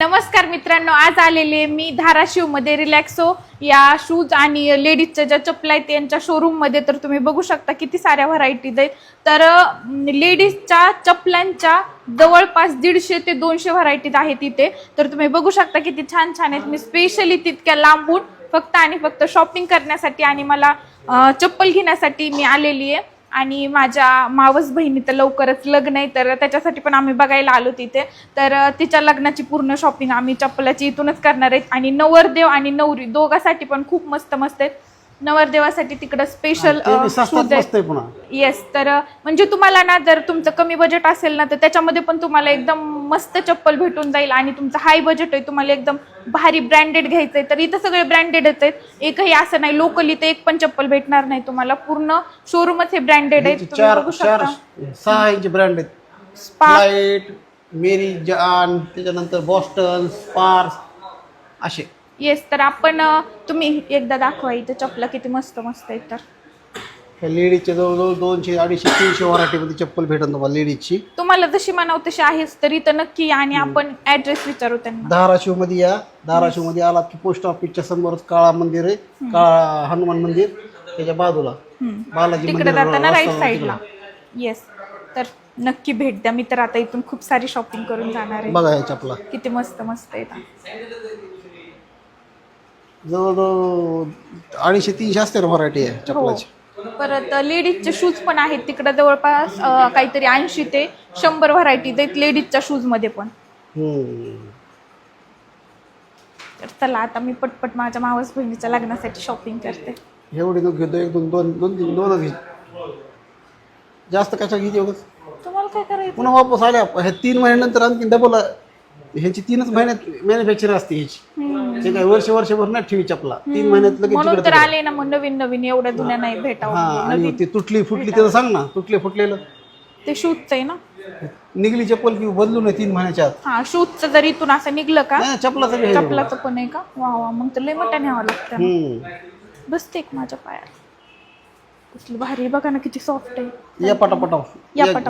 नमस्कार मित्रांनो आज आलेले मी धाराशिवमध्ये रिलॅक्सो या शूज आणि लेडीजच्या ज्या चपला आहेत त्यांच्या शोरूममध्ये तर तुम्ही बघू शकता किती साऱ्या व्हरायटीज आहेत. तर लेडीजच्या चपलांच्या जवळपास दीडशे ते दोनशे व्हरायटीज आहेत इथे. तर तुम्ही बघू शकता किती छान छान आहेत. मी स्पेशली तितक्या लांबून फक्त आणि फक्त शॉपिंग करण्यासाठी आणि मला चप्पल घेण्यासाठी मी आलेली आहे. आणि माझ्या मावस बहिणीचं लवकरच लग्न आहे तर त्याच्यासाठी पण आम्ही बघायला आलो तिथे. तर तिच्या लग्नाची पूर्ण शॉपिंग आम्ही चप्पलाची इथूनच करणार आहेत. आणि नवरदेव आणि नवरी दोघांसाठी पण खूप मस्त मस्त आहेत. नवरदेवासाठी तिकडं स्पेशल येस तर म्हणजे तुम्हाला ना जर तुमचं कमी बजेट असेल ना तर त्याच्यामध्ये पण तुम्हाला एकदम मस्त चप्पल भेटून जाईल आणि तुमचं हाय बजेट आहे तुम्हाला एकदम भारी ब्रँडेड घ्यायचं आहे तर इथं सगळे ब्रँडेडच आहेत. एकही असं नाही लोकली तर एक पण चप्पल भेटणार नाही तुम्हाला. पूर्ण शोरूमच हे ब्रँडेड आहे यांचे तुम्ही चार बघू चार शकता. सहा यांचे ब्रँड आहेत. स्पार्क फ्लाईट मेरी जान त्याच्यानंतर बॉस्टन स्पार्स असे. येस तर आपण अं, तुम्ही एकदा दाखवा इथं चपला किती मस्त मस्त आहेत तर. ह्या लेडीजचे जवळजवळ दोनशे अडीचशे तीनशे व्हरायटीमध्ये चप्पल भेटत तुम्हाला लेडीजची. तुम्हाला जशी म्हणाव तशी आहेच तर इथं नक्की या आणि आपण ऍड्रेस विचारू त्यांना. धाराशिवमध्ये या. धाराशिवमध्ये आलात की पोस्ट ऑफिसच्या समोरच काळा मंदिर आहे. काळा हनुमान मंदिर त्याच्या बाजूला. हम्म. बालाजी तिकडे मंदिर जाताना राईट साईडला येस तर नक्की भेट द्या. मी तर आता इथून खूप सारी शॉपिंग करून जाणार आहे. बघा ह्या चपला किती मस्त मस्त आहेत जवळजवळ अडीचशे तीनशे असते व्हरायटी आहे हो. चपलाची. परत लेडीजचे शूज पण आहेत तिकडे जवळपास अं, काहीतरी ऐंशी ते शंभर व्हरायटीज आहेत लेडीजच्या शूजमध्ये पण हम्म. तर चला आता मी पटपट माझ्या मावस बहिणीच्या लग्नासाठी शॉपिंग करते एवढी नको घेतो एक दोन दोन दोन तीन दोनच घे जास्त कशा घेते उगाच? तुम्हाला काय करायचं पुन्हा वापस आल्या ह्या तीन महिन्यानंतर आणखी डबल ह्याची तीनच महिन्यात मॅन्युफॅक्चर असते ह्याची. ते काय वर्ष वर्षभर नाही ठेवी चपला. तीन महिन्यात लगेच म्हणून तर आले ना मग नवीन नवीन एवढ्या जुन्या नाही हा भेटावं आणि ती तुटली फुटली त्याचं सांग ना तुटले फुटलेलं. ते शूजचं आहे ना. निघली चप्पल की बदलू नये तीन महिन्याच्या आत. हा शूजचं जर इथून असं निघलं का? नाही चपलाचं बी आहे. चपलाचं पण आहे का? वा वा मग तर लय मोठ्या न्यावं लागतं ना. हम्म. बसते एक माझ्या पायात. कसली भारी आहे बघा ना किती सॉफ्ट आहे. या पटापटा या पटापट.